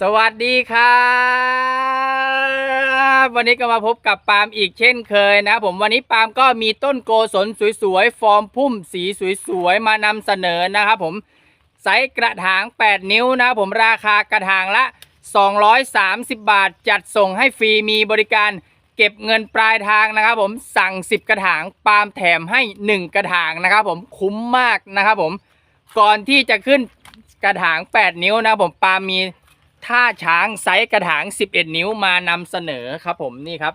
สวัสดีครับ วันนี้ก็มาพบกับปาล์มอีกเช่นเคยนะผมวันนี้ปาล์มก็มีต้นโกศลสวยๆ ฟอร์มพุ่มสีสวยๆ มานำเสนอนะครับผมไซส์กระถาง 8 นิ้วนะผมราคากระถางละ 230 บาท จัดส่งให้ฟรีมีบริการเก็บเงินปลายทางนะครับผมสั่ง 10 กระถาง ปาล์มแถมให้ 1 กระถางนะครับผมคุ้มมากนะครับผมก่อนที่จะขึ้นกระถาง 8 นิ้วนะผมปาล์มมี ท่าช้างไซส์กระถาง 11 นิ้วมานำเสนอครับผมนี่ครับ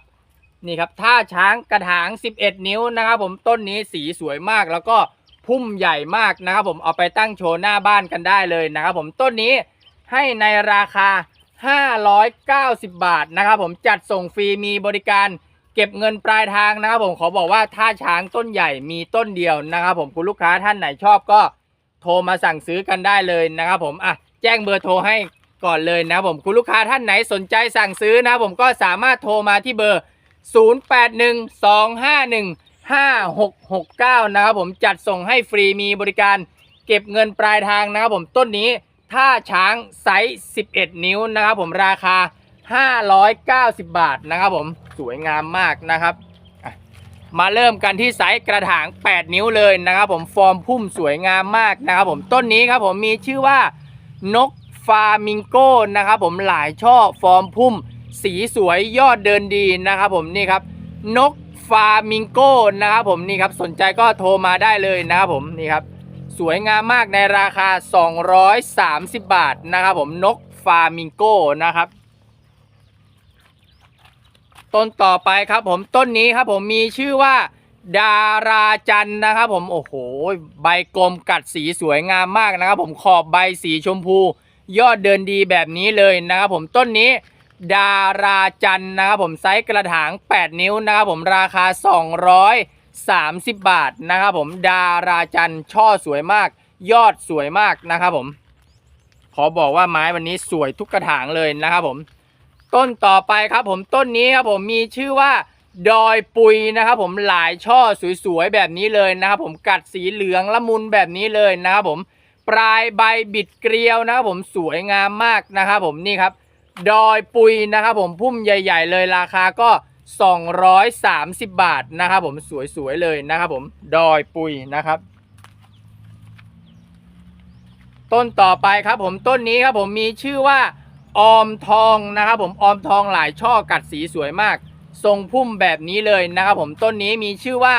นี่ครับท่าช้างกระถาง 11 นิ้วนะครับผมต้นนี้สีสวยมากแล้วก็พุ่มใหญ่มากนะครับผมเอาไปตั้งโชว์หน้าบ้านกันได้เลยนะครับผมต้นนี้ให้ในราคา 590 บาทนะครับผมจัดส่งฟรีมีบริการเก็บเงินปลายทางนะครับผมขอบอกว่าท่าช้างต้นใหญ่มีต้นเดียวนะครับผมคุณลูกค้าท่านไหนชอบก็โทรมาสั่งซื้อกันได้เลยนะครับผมอะแจ้งเบอร์โทรให้ ก่อนเลยนะผมคุณลูกค้าท่านไหนสนใจสั่งซื้อนะผมก็สามารถโทรมาที่เบอร์ 0812515669 นะครับผมจัดส่งให้ฟรีมีบริการเก็บเงินปลายทางนะครับผมต้นนี้ท่าช้างไซส์11 นิ้วนะครับผมราคา 590 บาทนะครับผมสวยงามมากนะครับมาเริ่มกันที่ไซส์กระถาง 8 นิ้วเลยนะครับผมฟอร์มพุ่มสวยงามมากนะครับผมต้นนี้ครับผมมีชื่อว่านก ฟามิงโก้นะครับผมหลายช่อฟอร์มพุ่ม สีสวยยอดเดินดีนะครับผมนี่ครับนกฟามิงโก้นะครับผมนี่ครับสนใจก็โทรมาได้เลยนะครับผมนี่ครับสวยงามมากในราคา 230 บาทนะครับผมนกฟามิงโก้นะครับต้นต่อไปครับผมต้นนี้ครับผมมีชื่อว่าดาราจันนะครับผมโอ้โห ใบกลมกัดสีสวยงามมากนะครับผมขอบใบสีชมพู ยอดเดินดีแบบนี้เลยนะครับผมต้นนี้ดาราจันนะครับผมไซส์กระถาง 8 นิ้วนะครับผมราคา 230 บาทนะครับผมดาราจันช่อสวยมาก ยอดสวยมากนะครับผม ขอบอกว่าไม้วันนี้สวยทุกกระถางเลยนะครับผม ต้นต่อไปครับผมต้นนี้ครับผมมีชื่อว่าดอยปุยนะครับผมหลายช่อสวยๆแบบนี้เลยนะครับผมกัดสีเหลืองละมุนแบบนี้เลยนะครับผม ปลายใบบิดเกลียวนะครับผมสวยงามมากนะครับผมนี่ครับ ดอยปุยนะครับผมพุ่มใหญ่ ๆ เลยราคาก็ 230 บาทนะครับผมสวยๆเลยนะครับผมดอยปุยนะครับ ต้นต่อไปครับผมต้นนี้ครับผมมีชื่อว่าออมทองนะครับผมออมทองหลายช่อกัดสีสวยมาก ทรงพุ่มแบบนี้เลยนะครับผมต้นนี้มีชื่อว่า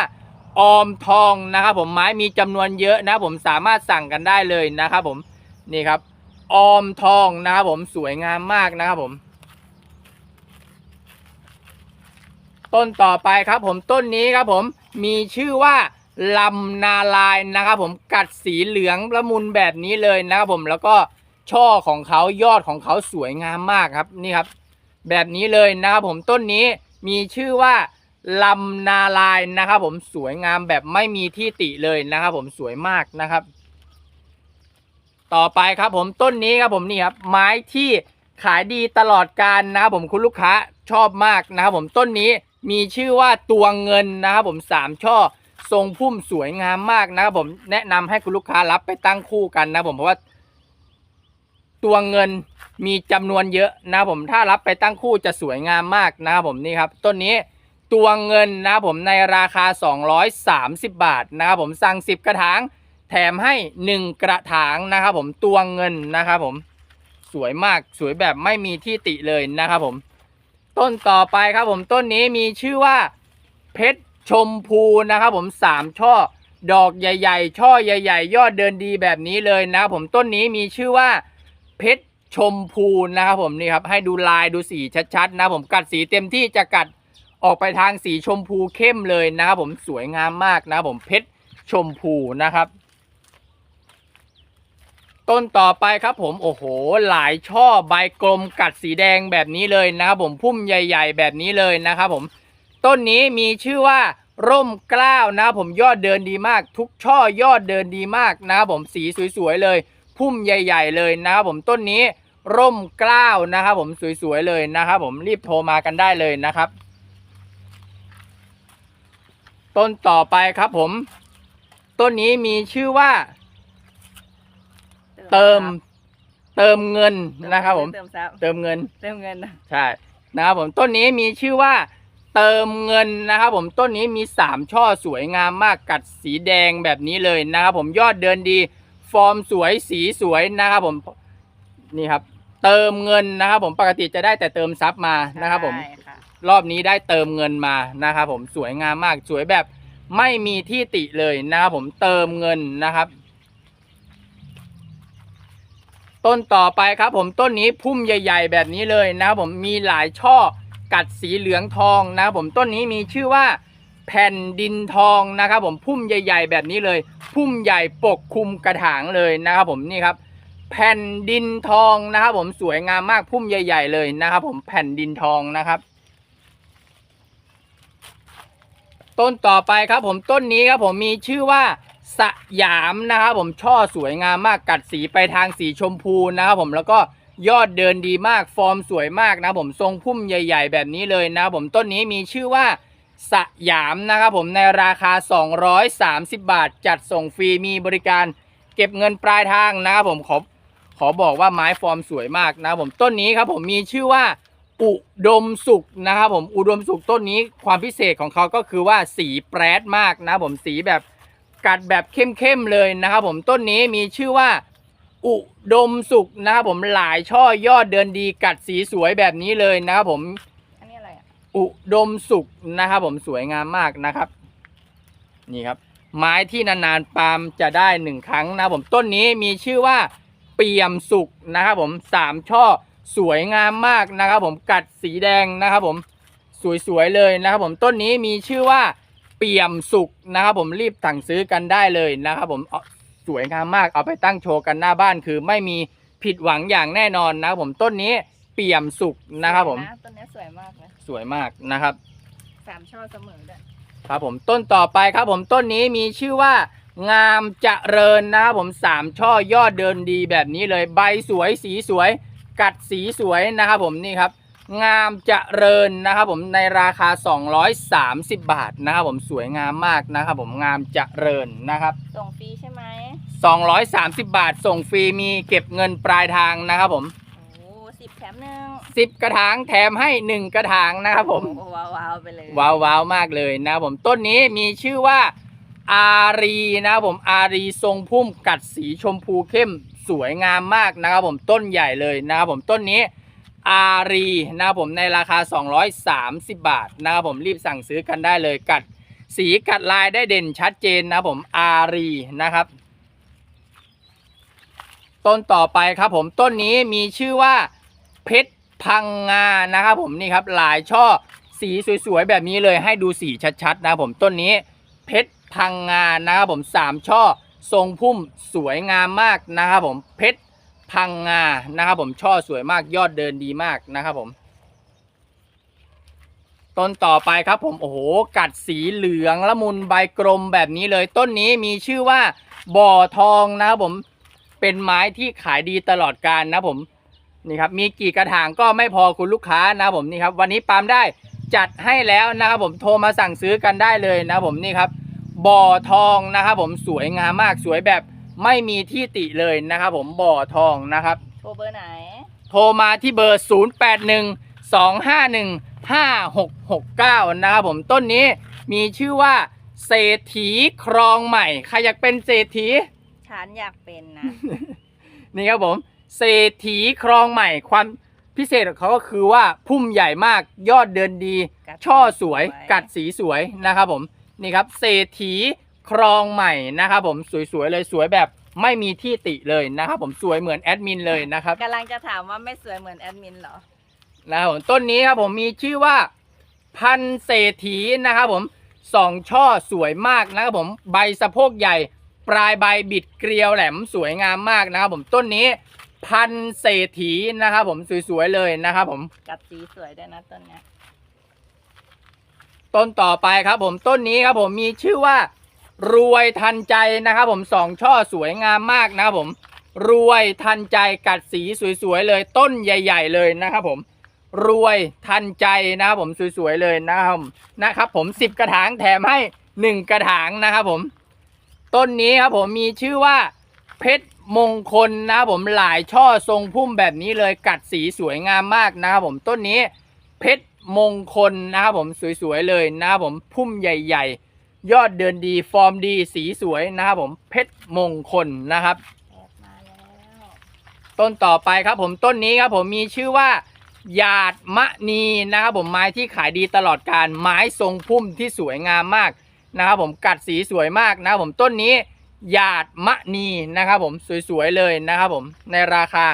ออมทองนะครับผมไม้มีจำนวนเยอะนะผมสามารถสั่งกันได้เลยนะครับผมนี่ครับออมทองนะครับผมสวยงามมากนะครับผม ต้นต่อไปครับผมต้นนี้ครับผมมีชื่อว่าลำนาลายนะครับผมกัดสีเหลืองละมุนแบบนี้เลยนะครับผมแล้วก็ช่อของเขายอดของเขาสวยงามมากครับนี่ครับ แบบนี้เลยนะครับผมต้นนี้มีชื่อว่า ลำนาลายนะครับผมสวยงามแบบไม่มีที่ติเลยนะครับผมสวยมากนะครับ ต่อไปครับผมต้นนี้ครับผมนี่ครับไม้ที่ขายดีตลอดการนะครับผมคุณลูกค้าชอบมากนะครับผมต้นนี้มีชื่อว่าตัวเงินนะครับผมสามช่อทรงพุ่มสวยงามมากนะครับผมแนะนำให้คุณลูกค้ารับไปตั้งคู่กันนะครับผมเพราะว่า ตัวเงินมีจำนวนเยอะนะครับผมถ้ารับไปตั้งคู่จะสวยงามมากนะครับผมนี่ครับต้นนี้ ตัวเงินนะครับผมในราคา 230 บาทนะครับผมสั่ง 10 กระถาง แถมให้ 1 กระถางนะครับผมตัวเงินนะครับผมสวยมากสวยแบบไม่มีที่ติเลยนะครับผม ต้นต่อไปครับผมต้นนี้มีชื่อว่าเพชรชมพูนะครับผมสามช่อ ดอกใหญ่ ๆ ช่อใหญ่ ๆ ยอดเดินดีแบบนี้เลยนะครับผมต้นนี้มีชื่อว่าเพชรชมพูนะครับผมนี่ครับให้ดูลายดูสีชัดๆนะผมกัดสีเต็มที่จะกัด ออกไปทางสีชมพูเข้มเลยนะครับผมสวยงามมากนะครับผมเพชรชมพูนะครับ ต้นต่อไปครับผมโอ้โห หลายช่อใบกลมกัดสีแดงแบบนี้เลยนะครับผมพุ่มใหญ่ ๆ แบบนี้เลยนะครับผมต้นนี้มีชื่อว่าร่มกล้าวนะผมยอดเดินดีมาก ทุกช่อยอดเดินดีมากนะครับผมสีสวยๆเลย พุ่มใหญ่ ๆ เลยนะครับผมต้นนี้ร่มกล้าวนะครับผมสวยๆเลยนะครับผมรีบโทรมากันได้เลยนะครับ ต้นต่อไปครับผม ต้นนี้มีชื่อว่า เติมเติมเงินนะครับ ผม เติมซับเติมเงิน เติมเงินนะใช่นะครับผมต้นนี้มีชื่อว่า เติมเงินนะครับ ผมต้นนี้มีสามช่อสวยงามมากกัดสีแดงแบบนี้เลยนะครับ ผมยอดเดินดี ฟอร์มสวยสีสวยนะครับ ผมนี่ครับ เติมเงินนะครับ ผมปกติจะได้แต่เติมซับมานะครับ ผมใช่ค่ะ รอบนี้ได้เติมเงินมานะครับผมสวยงามมากสวยแบบไม่มีที่ติเลยนะครับผมเติมเงินนะครับ ต้นต่อไปครับผมต้นนี้พุ่มใหญ่ ๆ แบบนี้เลยนะครับผมมีหลายช่อกัดสีเหลืองทองนะครับผมต้นนี้มีชื่อว่าแผ่นดินทองนะครับผมพุ่มใหญ่ ๆ แบบนี้เลย พุ่มใหญ่ปกคลุมกระถางเลยนะครับผมนี่ครับ แผ่นดินทองนะครับผมสวยงามมากพุ่มใหญ่ ๆ เลยนะครับผมแผ่นดินทองนะครับ ต้นต่อไปครับผมต้นนี้ครับผมมีชื่อว่าสยามนะครับผมช่อสวยงามมากกัดสีไปทางสีชมพูนะครับผมแล้วก็ยอดเดินดีมากฟอร์มสวยมากนะผมทรงพุ่มใหญ่ ๆ แบบนี้เลยนะผมต้นนี้มีชื่อว่าสยามนะครับผมในราคา 230 บาท จัดส่งฟรีมีบริการเก็บเงินปลายทางนะครับผมขอขอบอกว่าไม้ฟอร์มสวยมากนะผมต้นนี้ครับผมมีชื่อว่า อุดมสุขนะครับผมอุดมสุขต้นนี้ความพิเศษของเขาก็คือว่าสีแปรดมากนะครับผมสีแบบกัดแบบเข้มๆเลยนะครับผมต้นนี้มีชื่อว่า อุดมสุขนะครับผมหลายช่อยอดเดินดีกัดสีสวยแบบนี้เลยนะครับผมอันนี้อะไรอะอุดมสุขนะครับผมสวยงามมากนะครับ นี่ครับ ไม้ที่นานๆปาล์มจะได้หนึ่งครั้งนะครับผมต้นนี้มีชื่อว่า เปี่ยมสุขนะครับผมสามช่อ สวยงามมากนะครับผมกัดสีแดงนะครับผมสวยๆเลยนะครับผมต้นนี้มีชื่อว่าเปี่ยมสุขนะครับผมรีบสั่งซื้อกันได้เลยนะครับผมเอาสวยงามมากเอาไปตั้งโชว์กันหน้าบ้านคือไม่มีผิดหวังอย่างแน่นอนนะครับผมต้นนี้เปี่ยมสุขนะครับผมสวยต้นนี้สวยมากเลยสวยมากนะครับสามช่อเสมอด้วยครับผมต้นต่อไปครับผมต้นนี้มีชื่อว่างามเจริญนะครับผมสามช่อยอดเดินดีแบบนี้เลยใบสวยสีสวย กัดสีสวยนะครับผมนี่ครับ งามเจริญนะครับผมในราคา 230 บาทนะครับผมสวยงามมากนะครับผมงามเจริญนะครับ ส่งฟรีใช่ไหม230 บาท ส่งฟรีมีเก็บเงินปลายทางนะครับผมโอ้สิบแถมหนึ่ง10 กระถางแถมให้ 1 กระถางนะครับผม โอ้ว้าวว้าวๆไปเลยว้าวว้าวมากเลยนะครับผมต้นนี้มีชื่อว่าอารีนะครับผมอารีทรงพุ่มกัดสีชมพูเข้ม สวยงามมากนะครับผมต้นใหญ่เลยนะครับผมต้นนี้อารีนะครับผมในราคา 230 บาทนะครับผมรีบสั่งซื้อกันได้เลยกัดสีกัดลายได้เด่นชัดเจนนะครับผมอารีนะครับ ต้นต่อไปครับผมต้นนี้มีชื่อว่าเพชรพังงานะครับผมนี่ครับหลายช่อสีสวยๆแบบนี้เลยให้ดูสีชัดๆนะครับผมต้นนี้เพชรพังงานะครับผมสามช่อ ทรงพุ่มสวยงามมากนะครับผมเพชรพังงานะครับผมช่อสวยมากยอดเดินดีมากนะครับผมต้นต่อไปครับผมโอ้โหกัดสีเหลืองละมุนใบกลมแบบนี้เลยต้นนี้มีชื่อว่าบ่อทองนะครับผมเป็นไม้ที่ขายดีตลอดกาลนะผมนี่ครับมีกี่กระถางก็ไม่พอคุณลูกค้านะผมนี่ครับวันนี้ปาล์มได้จัดให้แล้วนะครับผมโทรมาสั่งซื้อกันได้เลยนะผมนี่ครับ บ่อทองนะครับผมสวยงามมากสวยแบบไม่มีที่ติเลยนะครับผมบ่อทองนะครับ โทรเบอร์ไหน โทรมาที่เบอร์ 0 8 1 2 5 1 5 6 6 9 นะครับผมต้นนี้มีชื่อว่าเศรษฐีครองใหม่ ใครอยากเป็นเศรษฐี ฉันอยากเป็นนะ นี่ครับผมเศรษฐีครองใหม่ความพิเศษของเขาก็คือว่าพุ่มใหญ่มากยอดเดินดี กัดช่อสวย สวย กัดสีสวยนะครับผม นี่ครับเศรษฐีครองใหม่นะครับผมสวยๆเลยสวยแบบไม่มีที่ติเลยนะครับผมสวยเหมือนแอดมินเลยนะครับกำลังจะถามว่าไม่สวยเหมือนแอดมินเหรอนะครับผมต้นนี้ครับผมมีชื่อว่าพันเศรษฐีนะครับผมสองช่อสวยมากนะครับผมใบสะโพกใหญ่ ปลายใบบิดเกลียวแหลมสวยงามมากนะครับผมต้นนี้พันเศรษฐีนะครับผมสวยๆเลยนะครับผม กัดสีสวยด้วยนะต้นเนี้ย ต้นต่อไปครับผมต้นนี้ครับผมมีชื่อว่ารวยทันใจนะครับผมสองช่อสวยงามมากนะครับผมรวยทันใจกัดสีสวยๆเลยต้นใหญ่ ๆ เลยนะครับผมรวยทันใจนะครับผมสวยๆเลยนะครับนะครับผมสิบกระถางแถมให้หนึ่งกระถางนะครับผม ต้นนี้ครับผมมีชื่อว่าเพชรมงคลนะครับผมหลายช่อทรงพุ่มแบบนี้เลยกัดสีสวยงามมากนะครับผมต้นนี้เพชร มงคลนะครับผมสวยๆเลยนะครับผมพุ่มใหญ่ๆ ยอดเดินดีฟอร์มดีสีสวยนะครับผมเพชรมงคลนะครับแอบมาแล้วต้นต่อไปครับผมต้นนี้ครับผมมีชื่อว่าหยาดมะนีนะครับผมไม้ที่ขายดีตลอดการไม้ทรงพุ่มที่สวยงามมากนะครับผมกัดสีสวยมากนะครับผมต้นนี้หยาดมะนีนะครับผมสวยๆเลยนะครับผมในราคา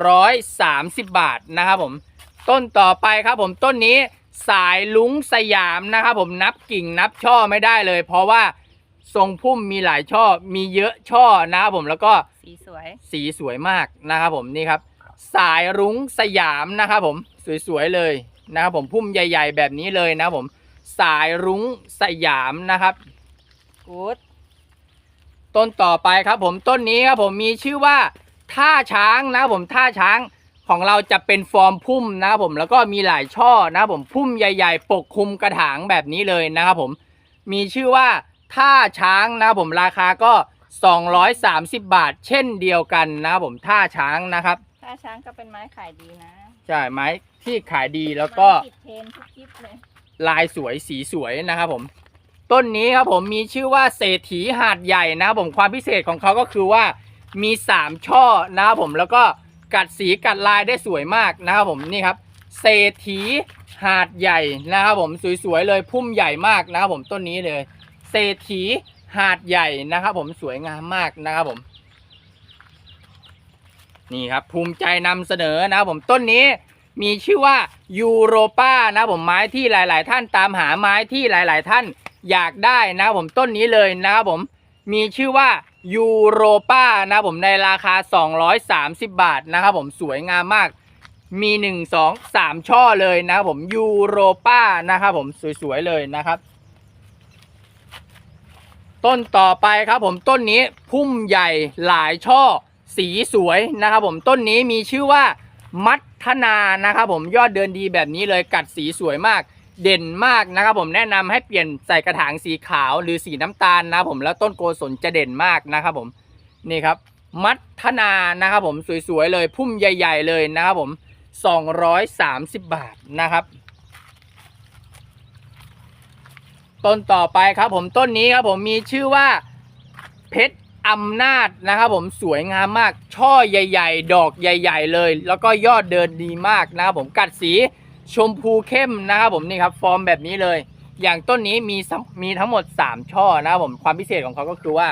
230 บาทนะครับผม ต้นต่อไปครับผมต้นนี้สายลุงสยามนะครับผมนับกิ่งนับช่อไม่ได้เลย เพราะว่าทรงพุ่มมีหลายช่อมีเยอะช่อนะครับผมแล้วก็สีสวยสีสวยมากนะครับผมนี่ครับ สายรุ้งสยามนะครับผมสวยๆเลยนะครับผมพุ่มใหญ่ ๆ แบบนี้เลยนะครับผมสายรุ้งสยามนะครับกู๊ดต้นต่อไปครับผมต้นนี้ครับผมมีชื่อว่าท่าช้างนะครับผมท่าช้าง ของเราจะเป็นฟอร์มพุ่มนะครับผมแล้วก็มีหลายช่อนะครับผมพุ่มใหญ่ ๆ ปกคลุมกระถางแบบนี้เลยนะครับผมมีชื่อว่าท่าช้างนะครับผมราคาก็ 230 บาท เช่นเดียวกันนะครับผมท่าช้างนะครับถ้าช้างก็เป็นไม้ขายดีนะใช่ไม้ที่ขายดีแล้วก็ไม้ติดเทรนด์ทุกคลิปเลยลายสวยสีสวยนะครับผม ต้นนี้ครับผมมีชื่อว่าเศรษฐีหาดใหญ่นะครับผมความพิเศษของเขาก็คือว่ามีสามช่อนะครับผมแล้วก็ กัดสีกัดลายได้สวยมากนะครับผมนี่ครับเศรษฐีหาดใหญ่นะครับผมสวยๆเลยพุ่มใหญ่มากนะครับผมต้นนี้เลยเศรษฐีหาดใหญ่นะครับผมสวยงามมากนะครับผม นี่ครับภูมิใจนำเสนอนะครับผมต้นนี้มีชื่อว่ายูโรปานะครับผมไม้ที่หลาย ๆ ท่านตามหาไม้ที่หลาย ๆ ท่านอยากได้นะครับผมต้นนี้เลยนะครับผม มีชื่อว่ายูโรปานะผมในราคา 230 บาทนะครับผมสวยงามมากมี 1 2 3 ช่อเลยนะครับผมยูโรปานะครับผมสวยๆเลยนะครับ ต้นต่อไปครับผมต้นนี้พุ่มใหญ่หลายช่อสีสวยนะครับผมต้นนี้มีชื่อว่ามัทนานะครับผมยอดเดินดีแบบนี้เลยกัดสีสวยมาก เด่นมากนะครับผมแนะนำให้เปลี่ยนใส่กระถางสีขาวหรือสีน้ำตาลนะผมแล้วต้นโกศลจะเด่นมากนะครับผมนี่ครับ มัทนานะครับผมสวยๆเลยพุ่มใหญ่ ๆ เลยนะครับผม 230 บาทนะครับ ต้นต่อไปครับผมต้นนี้ครับผมมีชื่อว่าเพชรอำนาจนะครับผมสวยงามมากช่อใหญ่ ๆ ดอกใหญ่ ๆ เลย แล้วก็ยอดเดินดีมากนะครับผมกัดสี ชมพูเข้มนะครับผมนี่ครับฟอร์มแบบนี้เลย อย่างต้นนี้มีสัมมีทั้งหมด 3 ช่อนะครับผมความพิเศษของเขาก็คือว่า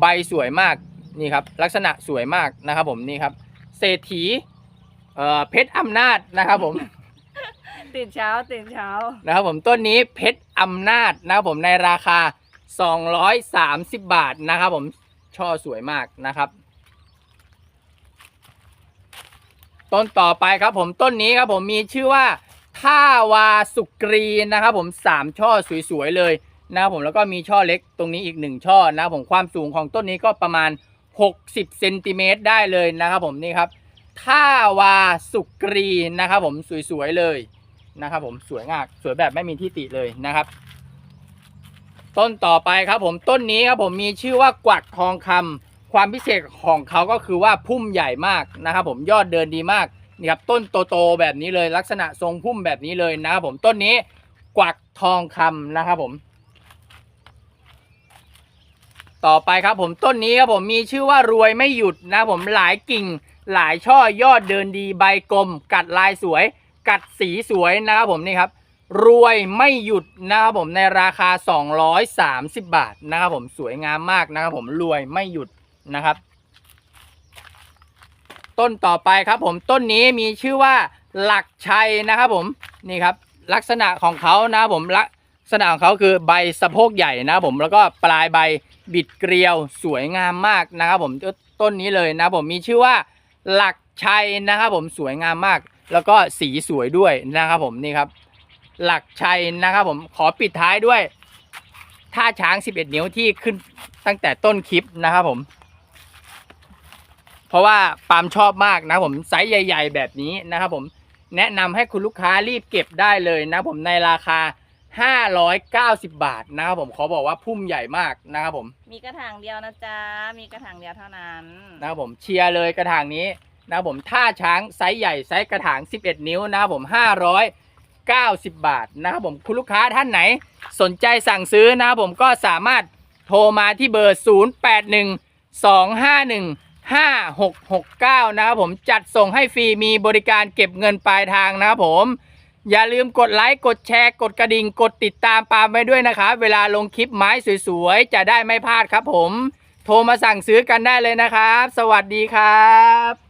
ใบสวยมากนี่ครับลักษณะสวยมากนะครับผมนี่ครับเศรษฐีเอ่อเพชรอำนาจนะครับผมตื่นเช้าตื่นเช้านะครับผมต้นนี้เพชรอำนาจนะครับผมในราคา 230 บาทนะครับผมช่อสวยมากนะครับ ต้นต่อไปครับผมต้นนี้ครับผมมีชื่อว่า ท่าวาสุกรีนะครับผมสามช่อสวยๆเลยนะครับผมแล้วก็มีช่อเล็กตรงนี้อีกหนึ่งช่อนะครับผมความสูงของต้นนี้ก็ประมาณ 60เซนติเมตรได้เลยนะครับผมนี่ครับท่าวาสุกรีนะครับผมสวยๆเลยนะครับผมสวยงามสวยแบบไม่มีที่ติเลยนะครับ ต้นต่อไปครับผมต้นนี้ครับผมมีชื่อว่ากวักทองคำความพิเศษของเขาก็คือว่าพุ่มใหญ่มากนะครับผมยอดเดินดีมาก นี่ครับต้นโตๆแบบนี้เลยลักษณะทรงพุ่มแบบนี้เลยนะครับผมต้นนี้กวักทองคำนะครับผม ต่อไปครับผมต้นนี้ครับผมมีชื่อว่ารวยไม่หยุดนะครับผมหลายกิ่ง หลายช่อยอดเดินดีใบกลม กัดลายสวย กัดสีสวยนะครับผมนี่ครับรวยไม่หยุดนะครับผมในราคา 230 บาทนะครับผมสวยงามมากนะครับผมรวยไม่หยุดนะครับ ต้นต่อไปครับ ผมต้นนี้มีชื่อว่าหลักชัยนะครับผมนี่ครับลักษณะของเขานะผมลักษณะของเขาคือใบสะโพกใหญ่นะผมแล้วก็ปลายใบบิดเกลียวสวยงามมากนะครับผมต้นนี้เลยนะผมมีชื่อว่าหลักชัยนะครับผมสวยงามมาก แล้วก็สีสวยด้วยนะครับผมนี่ครับ หลักชัยนะครับผมขอปิดท้ายด้วยท่าช้าง 11 นิ้วที่ขึ้นตั้งแต่ต้นคลิปนะครับผม เพราะว่าปาล์มชอบมากนะครับผมไซส์ใหญ่ ๆ แบบนี้นะครับผมแนะนำให้คุณลูกค้ารีบเก็บได้เลยนะครับผมในราคา 590 บาทนะครับผมขอบอกว่าพุ่มใหญ่มากนะครับผมมีกระถางเดียวนะจ๊ะ มีกระถางเดียวเท่านั้นนะครับผมเชียร์เลยกระถางนี้นะครับผมท่าช้างไซส์ใหญ่ไซส์กระถาง 11 นิ้วนะครับผม 590 บาทนะครับผมคุณลูกค้าท่านไหนสนใจสั่งซื้อนะครับผมก็สามารถโทรมาที่เบอร์ 081251 5669 นะครับผมจัดส่งให้ฟรีมีบริการเก็บเงินปลายทางนะครับผม อย่าลืมกดไลค์กดแชร์กดกระดิ่งกดติดตามปาล์มไว้ด้วยนะครับเวลาลงคลิปไม้สวยๆ จะได้ไม่พลาดครับผม โทรมาสั่งซื้อกันได้เลยนะครับ สวัสดีครับ